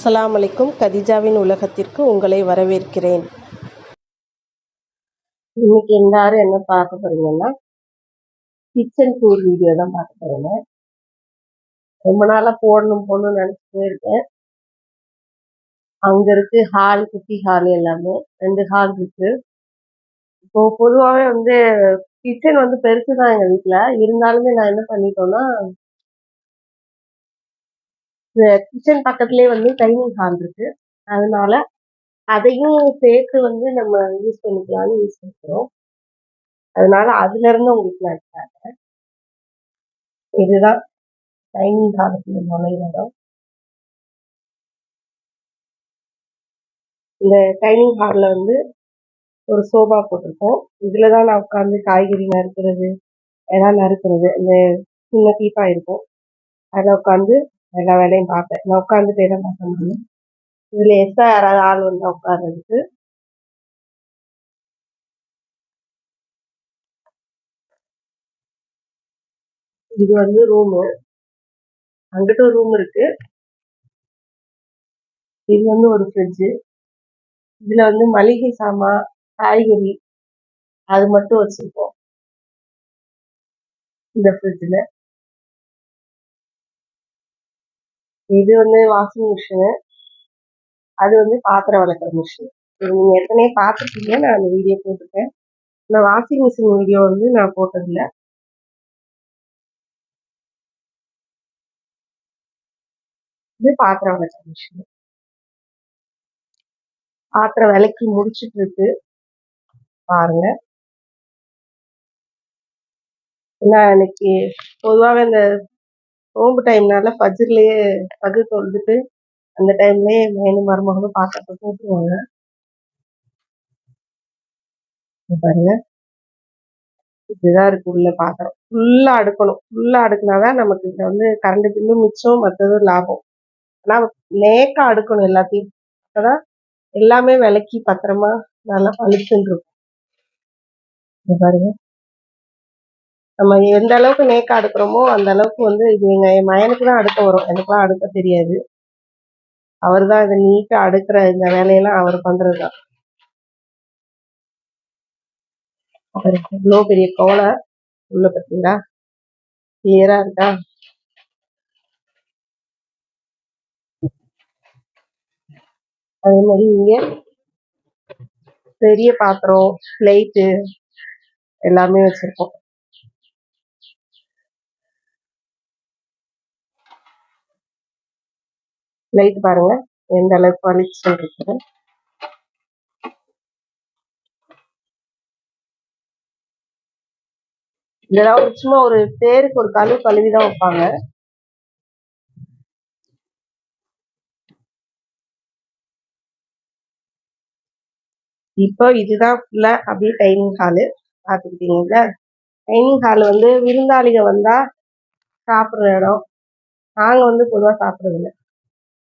அஸ்லாம் அலைக்கும். கதிஜாவின் உலகத்திற்கு உங்களை வரவேற்கிறேன். இன்னைக்கு எல்லாரும் என்ன பார்க்க போறீங்கன்னா கிச்சன் டூர் வீடியோ தான் பார்க்க போறீங்க. ரொம்ப நாளா போடணும் போடணும்னு நினைச்சிட்டே இருக்கேன் அங்க இருக்கு ஹால் குட்டி ஹால் எல்லாமே. ரெண்டு ஹால் இருக்கு. இப்போ பொதுவாகவே வந்து கிச்சன் வந்து பெருசு தான் எங்கள் வீட்டில் இருந்தாலுமே நான் என்ன பண்ணிட்டோம்னா கிச்சன் பக்கத்துலயே வந்து டைனிங் ஹால் இருக்கு. அதனால அதையும் சேர்த்து வந்து நம்ம யூஸ் பண்ணிக்கலாம்னு யூஸ் பண்ணிக்கிறோம் அதனால அதுல இருந்து உங்களுக்கு நான் காட்டுறேன் இதுதான் டைனிங் ஹாலுக்குள்ள நுழையிற இந்த டைனிங் ஹாலில் வந்து ஒரு சோபா போட்டிருக்கோம். இதில் தான் நான் உட்காந்து காய்கறி நறுக்கிறது எல்லாம் நறுக்கிறது. இந்த சின்ன டீப்பா இருக்கும். அதில் உட்காந்து எல்லா வேலையும் பார்ப்பேன். நான் உட்காந்துட்டே தான் பார்க்க முடியும்? இதுல எக்ஸ்ட்ரா யாராவது ஆள் வந்தா உட்கார்றதுக்கு. இது வந்து ரூமு அங்கிட்ட ஒரு ரூம் இருக்கு. இது வந்து ஒரு ஃப்ரிட்ஜு இதுல வந்து மளிகை சாமான் காய்கறி அது மட்டும் வச்சிருக்கோம். இந்த ஃப்ரிட்ஜ்ல இது வந்து வாஷிங் மிஷின். அது வந்து பாத்திரம் வளர்க்குற மிஷின். நீங்க ஏற்கனவே பார்த்துருக்கீங்க நான் அந்த வீடியோ போட்டிருக்கேன். நான் வாஷிங் மிஷின் வீடியோ வந்து நான் போட்டதில்ல. இது பாத்திரம் விளக்குற மிஷின். பாத்திரம் விளக்கி முடிச்சிட்டு இருக்கு பாருங்க. நான் இன்னைக்கு பொதுவாகவே இந்த நோம்பு டைம்னால ஃபஜ்ர்லயே பகு தொழுதுட்டு அந்த டைம்லயே மேலும் மருமகளும் பாத்திரத்தை கூப்பிடுவாங்க பாருங்க. இதுதான் இருக்கு உள்ள பாத்திரம். ஃபுல்லா அடுக்கணும். ஃபுல்லா அடுக்குனாதான் நமக்கு இதில் வந்து கரண்ட் பில்லும் மிச்சம் மற்றதும் லாபம். ஆனா நேக்கா அடுக்கணும் எல்லாத்தையும். அப்பதான் எல்லாமே விளக்கி பத்திரமா நல்லா பழுத்துன்னு இருக்கும். பாருங்க. நம்ம எந்த அளவுக்கு நேக்கா அடுக்கிறோமோ அந்த அளவுக்கு வந்து இது எங்க என் மயனுக்கு தான் அடுக்க வரும். எனக்குலாம் அடுக்க தெரியாது. அவர் தான் இதை நீட்டா அடுக்கிற இந்த வேலையெல்லாம் அவர் பண்றதுதான் பாருங்க இவ்வளோ பெரிய கோலை உள்ள பார்த்தீங்களா கிளியரா இருக்கா? அதே மாதிரி இங்க பெரிய பாத்திரம் பிளேட்டு எல்லாமே வச்சிருக்கோம். லைட் பாருங்க. எந்த அளவுக்கு பளிச்சுன்னு இருக்குது இதெல்லாம் ஒரு சும்மா ஒரு பேருக்கு ஒரு கழுவு கழுவிதான் வைப்பாங்க. இப்போ இதுதான் ஃபுல்லா அப்படியே டைனிங் ஹாலு பார்த்துக்கிட்டீங்கல்ல டைனிங் ஹால் வந்து விருந்தாளிங்க வந்தா சாப்பிட்ற இடம். நாங்கள் வந்து பொதுவாக சாப்பிட்றதில்ல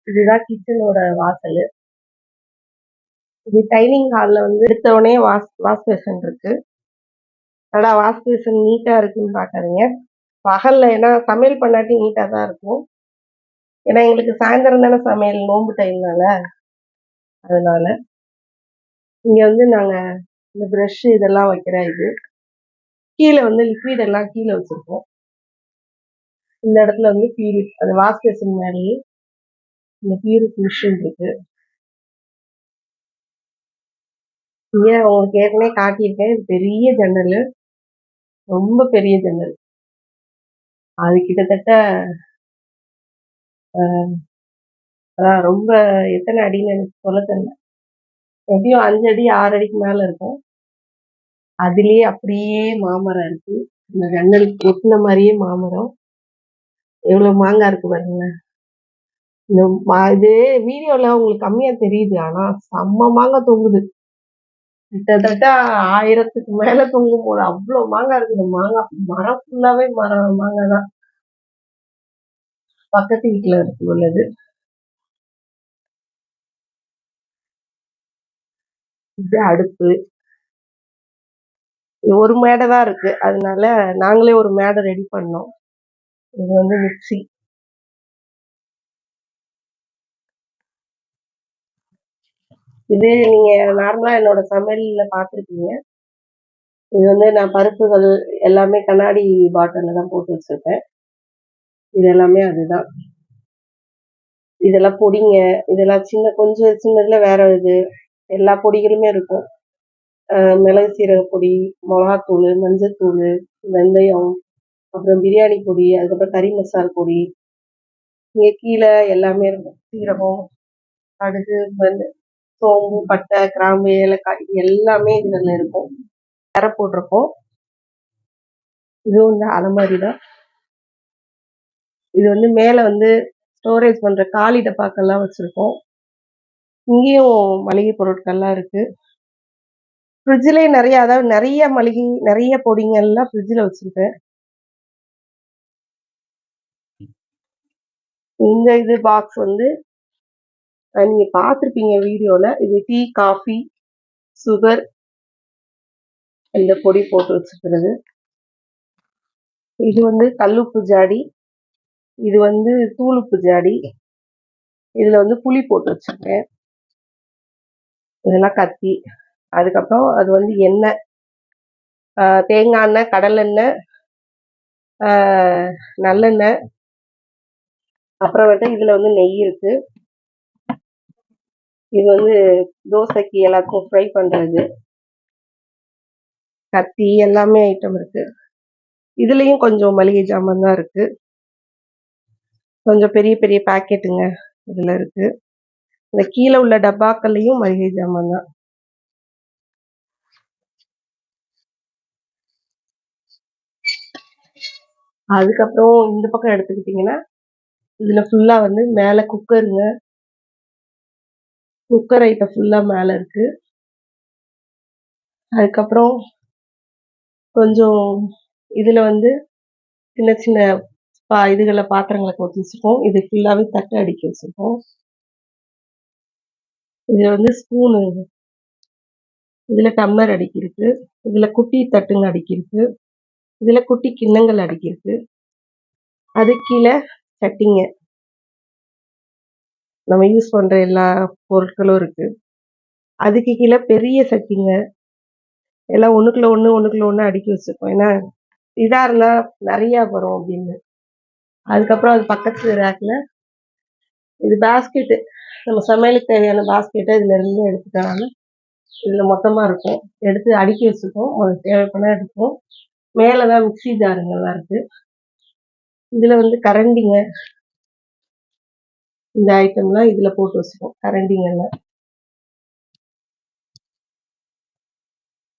இதுதான் கிச்சனோட வாசல். இது டைனிங் ஹாலில் வந்து எடுத்தோடனே வாஷ் வாஷ் பேஷன் இருக்கு. அடா வாஷ் பேஷன் நீட்டாக இருக்குன்னு பார்க்காதீங்க பகலில் ஏன்னா சமையல் பண்ணாட்டி நீட்டாக தான் இருக்கும். ஏன்னா எங்களுக்கு சாயந்தரம் தானே சமையல் நோம்பு டைம்னால அதனால இங்கே வந்து நாங்கள் இந்த ப்ரஷ் இதெல்லாம் வைக்கிற இது. கீழே வந்து லிக்விட் எல்லாம் கீழே வச்சுருக்கோம். இந்த இடத்துல வந்து பியூரிட் அது வாஷ் பேஷன் மேலேயே இந்த பியூரிட் மிஷின் இருக்கு. இங்க உங்களுக்கு ஏற்கனவே காட்டியிருக்கேன் இது பெரிய ஜன்னல். ரொம்ப பெரிய ஜன்னல். அது கிட்டத்தட்ட அதான் ரொம்ப எத்தனை அடின்னு எனக்கு சொல்ல தெரியல. எப்படியும் அஞ்சு அடி ஆறு அடிக்கு மேல இருக்கும். அதுலயே அப்படியே மாமரம் இருக்கு. இந்த ஜன்னல் ஒட்டின மாதிரியே மாமரம். எவ்வளவு மாங்காய் இருக்கு பாருங்களேன். இந்த மா- இது வீடியோல உங்களுக்கு கம்மியா தெரியுது ஆனா செம்ம மாங்காய் தொங்குது. கிட்டத்தட்ட ஆயிரத்துக்கு மேல தொங்கும் போது அவ்வளவு மாங்காய் இருக்குது. மாங்காய் மரம் ஃபுல்லாவே மரம் மாங்காய் தான். பக்கத்து வீட்டுல இருக்கு உள்ளது இது அடுப்பு. இது ஒரு மேடை தான் இருக்கு. அதனால நாங்களே ஒரு மேடை ரெடி பண்ணோம். இது வந்து மிக்ஸி இது நீங்க நார்மலா என்னோட சமையல்ல பார்த்துருப்பீங்க. இது வந்து நான் பருப்புகள் எல்லாமே கண்ணாடி பாட்டிலில் தான் போட்டு வச்சிருப்பேன். இது எல்லாமே அதுதான். இதெல்லாம் பொடிங்க. இதெல்லாம் சின்ன கொஞ்சம் சின்னதுல வேற இது. எல்லா பொடிகளுமே இருக்கும். மிளகு சீரக பொடி மிளகாத்தூள் மஞ்சத்தூள் வெந்தயம் அப்புறம் பிரியாணி பொடி அதுக்கப்புறம் கறி மசால் பொடி. இங்கே கீழே எல்லாமே இருக்கும். சீரகம் கடுகு மண் சோம்பு பட்டை கிராம்பு ஏலக்காய் இது எல்லாமே இதில் இருக்கும். தர போட்டிருக்கோம் இதுவும் இந்த அலமாரி தான் இது வந்து மேலே வந்து ஸ்டோரேஜ் பண்ணுற காலி டப்பாக்கள்லாம் வச்சிருக்கோம். இங்கேயும் மளிகை பொருட்கள்லாம் இருக்கு. ஃப்ரிட்ஜ்லேயே நிறைய அதாவது நிறைய மளிகை நிறைய பொடிங்கள்லாம் ஃப்ரிட்ஜில் வச்சுருப்பேன் இந்த இது பாக்ஸ் வந்து நீங்கள் நீங்க பார்த்துருப்பீங்க வீடியோல இது டீ காஃபி சுகர் இந்த பொடி போட்டு வச்சுக்கிறது இது வந்து கல்லுப்பு ஜாடி இது வந்து தூளுப்பு ஜாடி இதுல வந்து புளி போட்டு வச்சிருக்கேன். இதெல்லாம் கத்தி. அதுக்கப்புறம் அது வந்து எண்ணெய். தேங்காய் எண்ணெய் கடலெண்ணெய் நல்லெண்ணெய். அப்புறமேட்டு இதுல வந்து நெய் இருக்கு. இது வந்து தோசைக்கு எல்லாத்துக்கும் ஃப்ரை பண்றது. கத்தி எல்லாமே ஐட்டம் இருக்கு. இதுலயும் கொஞ்சம் மளிகை ஜாமான் தான் இருக்கு. கொஞ்சம் பெரிய பெரிய பேக்கெட்டுங்க இதுல இருக்கு. இந்த கீழே உள்ள டப்பாக்கள்லையும் மளிகை ஜாமான் தான். அதுக்கப்புறம் இந்த பக்கம் எடுத்துக்கிட்டிங்கன்னா இதுல ஃபுல்லா வந்து மேல குக்கருங்க குக்கர் ஐட்டம் ஃபுல்லா மேல இருக்கு. அதுக்கப்புறம் கொஞ்சம் இதுல வந்து சின்ன சின்ன பா இதுகளை பாத்திரங்களை கொத்தி வச்சிருக்கோம். இது ஃபுல்லாவே தட்டு அடிக்க வச்சிருக்கோம். இதில் வந்து ஸ்பூனு இதுல டம்ளர் அடிக்கிருக்கு இதில் இதுல குட்டி தட்டுங்க அடிக்கிருக்கு இதில் இதுல குட்டி கிண்ணங்கள் அடிக்கிருக்கு அது கீழே சட்டிங்க நம்ம யூஸ் பண்ற எல்லா பொருட்களும் இருக்கு. அதுக்கு கீழே பெரிய சட்டிங்க எல்லாம் ஒன்றுக்குள்ள ஒன்று ஒன்றுக்குள்ள ஒன்று அடுக்கி வச்சுருக்கோம். ஏன்னா இதா இருந்தால் நிறைய வரும் அப்படின்னு. அதுக்கப்புறம் அது பக்கத்து ரேக்கில் இது பேஸ்கெட்டு நம்ம சமையலுக்கு தேவையான பாஸ்கெட்டை இதுல இருந்து எடுத்துக்கனால இதுல மொத்தமா இருக்கும். எடுத்து அடுக்கி வச்சுருக்கோம். அது தேவைப்பட எடுப்போம் மேலதான் மிக்ஸி ஜாருங்கள்லாம் இருக்கு. இதுல வந்து கரண்டிங்க இந்த ஐட்டம்லாம் இதில் போட்டு வச்சிருக்கோம் கரண்டிங்கெல்லாம்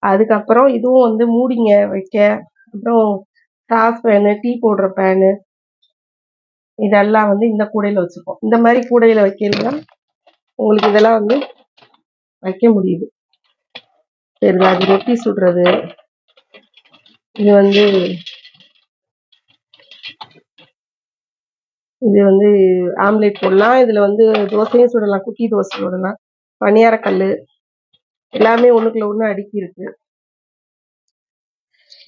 அதுக்கப்புறம் இதுவும் வந்து மூடிங்க வைக்க. அப்புறம் சாஸ் பேனு டீ போடுற பேனு இதெல்லாம் வந்து இந்த கூடையில் வச்சுப்போம். இந்த மாதிரி கூடையில் வைக்கிறதுனா உங்களுக்கு இதெல்லாம் வந்து வைக்க முடியுது. சரிங்களா? அது ரொட்டி சுடுறது. இது வந்து இது வந்து ஆம்லேட் போடலாம். இதுல வந்து தோசையும் சுடலாம் குட்டி தோசை சுடலாம். பனியாரக்கல் எல்லாமே ஒன்றுக்குள்ள ஒன்று அடுக்கி இருக்கு.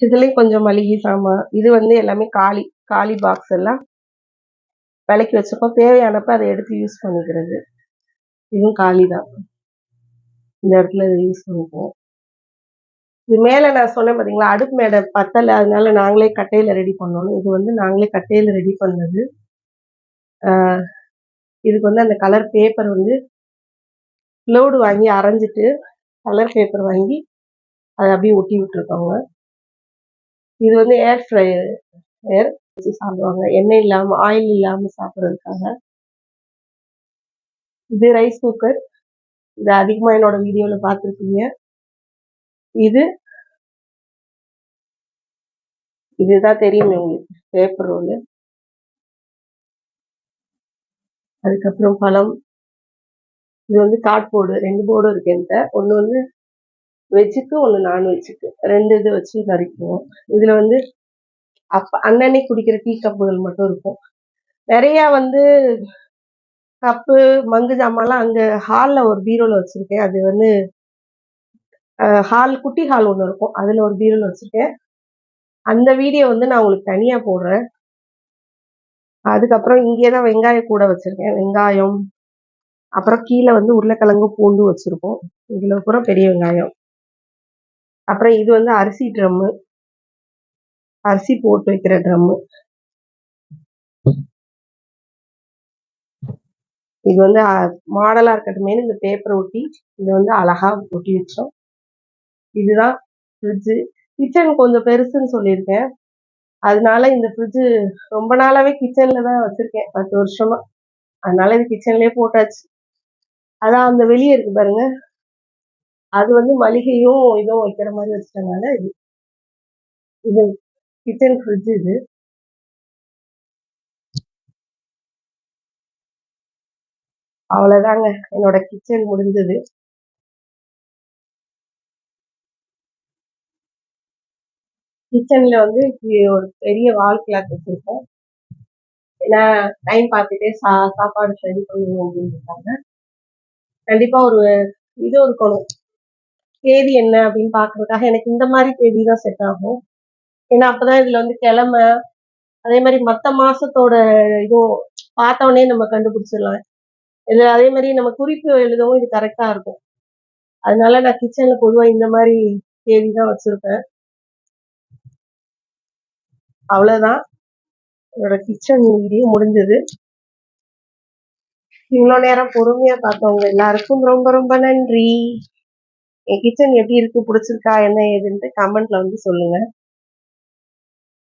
இதுலேயும் கொஞ்சம் மளிகை சாமான். இது வந்து எல்லாமே காலி காலி பாக்ஸ் எல்லாம் விலைக்கு வச்சப்போ தேவையானப்ப அதை எடுத்து யூஸ் பண்ணிக்கிறது. இதுவும் காலி தான். இந்த இடத்துல இதை யூஸ் பண்ணிக்குவோம். இது மேலே நான் சொன்னேன் பார்த்தீங்களா அடுப்பு மேடை பத்தல அதனால நாங்களே கட்டையில் ரெடி பண்ணோம் இது வந்து நாங்களே கட்டையில் ரெடி பண்ணது. இதுக்கு வந்து அந்த கலர் பேப்பர் வந்து லோடு வாங்கி அரைஞ்சிட்டு கலர் பேப்பர் வாங்கி அதை அப்படியே ஒட்டி விட்டுருக்கோங்க. இது வந்து ஏர் ஃப்ரையர் ஏர் வச்சு சாப்பிடுவாங்க. எண்ணெய் இல்லாமல் ஆயில் இல்லாமல் சாப்பிட்றதுக்காக. இது ரைஸ் குக்கர் இது அதிகமாக என்னோட வீடியோவில் பார்த்துருப்பீங்க. இது இதுதான் தெரியுமே உங்களுக்கு பேப்பர் ரோல். அதுக்கப்புறம் பழம். இது வந்து கார்ட்போர்டு ரெண்டு போர்டும் இருக்கு என்கிட்ட. ஒன்று வந்து வெஜ்ஜுக்கு ஒன்று நான்வெஜ்ஜுக்கு ரெண்டு இது வச்சு நறுக்குவோம் இதில் வந்து அப்ப அன்னன்னைக்கு குடிக்கிற டீ கப்புகள் மட்டும் இருக்கும். நிறையா வந்து கப்பு மங்கு ஜாமான்லாம் அங்கே ஹாலில் ஒரு பீரோவில் வச்சிருக்கேன். அது வந்து ஹால் குட்டி ஹால் ஒன்று இருக்கும். அதில் ஒரு பீரோவில் வச்சுருக்கேன். அந்த வீடியோ வந்து நான் உங்களுக்கு தனியாக போடுறேன். அதுக்கப்புறம் இங்கே தான் வெங்காய கூட வச்சுருக்கேன். வெங்காயம் அப்புறம் கீழே வந்து உருளைக்கிழங்கு பூண்டு வச்சுருக்கோம். இதில் பூரா பெரிய வெங்காயம். அப்புறம் இது வந்து அரிசி ட்ரம்மு. அரிசி போட்டு வைக்கிற ட்ரம்மு. இது வந்து மாடலாக இருக்கட்டுமேனு இந்த பேப்பரை ஒட்டி இதை வந்து அழகாக ஒட்டி வச்சோம். இதுதான் ஃப்ரிட்ஜு கிச்சன் கொஞ்சம் பெருசுன்னு சொல்லியிருக்கேன். அதனால இந்த ஃப்ரிட்ஜு ரொம்ப நாளாவே கிச்சன்ல தான் வச்சிருக்கேன் பத்து வருஷமா. அதனால இது கிச்சன்லயே போட்டாச்சு. அதான் அந்த வெளியே இருக்கு பாருங்க. அது வந்து மளிகையும் இதுவும் வைக்கிற மாதிரி வச்சதுனால இது. இது கிச்சன் ஃப்ரிட்ஜ் இது. அவ்வளோதாங்க என்னோட கிச்சன் முடிஞ்சது. கிச்சன்ல வந்து ஒரு பெரிய வால் கிளாக் வச்சிருக்கோம். ஏன்னா டைம் பார்த்துட்டே சா சாப்பாடு ரெடி பண்ணுவோம் அப்படின்ட்டு கண்டிப்பா ஒரு இது இருக்கணும். தேதி என்ன அப்படின்னு பாக்குறதுக்காக எனக்கு இந்த மாதிரி தேதி தான் செட் ஆகும். ஏன்னா அப்பதான் இதுல வந்து கிழமை அதே மாதிரி மற்ற மாசத்தோட இதுவும் பார்த்தோன்னே நம்ம கண்டுபிடிச்சிடலாம். இது அதே மாதிரி நம்ம குறிப்பு எழுதவும் இது கரெக்டா இருக்கும். அதனால நான் கிச்சன்ல பொதுவா இந்த மாதிரி தேதி தான் வச்சிருப்பேன். அவ்வளவுதான். என்னோட கிச்சன் வீடியோ முடிஞ்சது. இவ்வளோ நேரம் பொறுமையா பார்த்தவங்க எல்லாருக்கும் ரொம்ப ரொம்ப நன்றி. என் கிச்சன் எப்படி இருக்கு பிடிச்சிருக்கா என்ன ஏதுன்ட்டு கமெண்ட்ல வந்து சொல்லுங்க.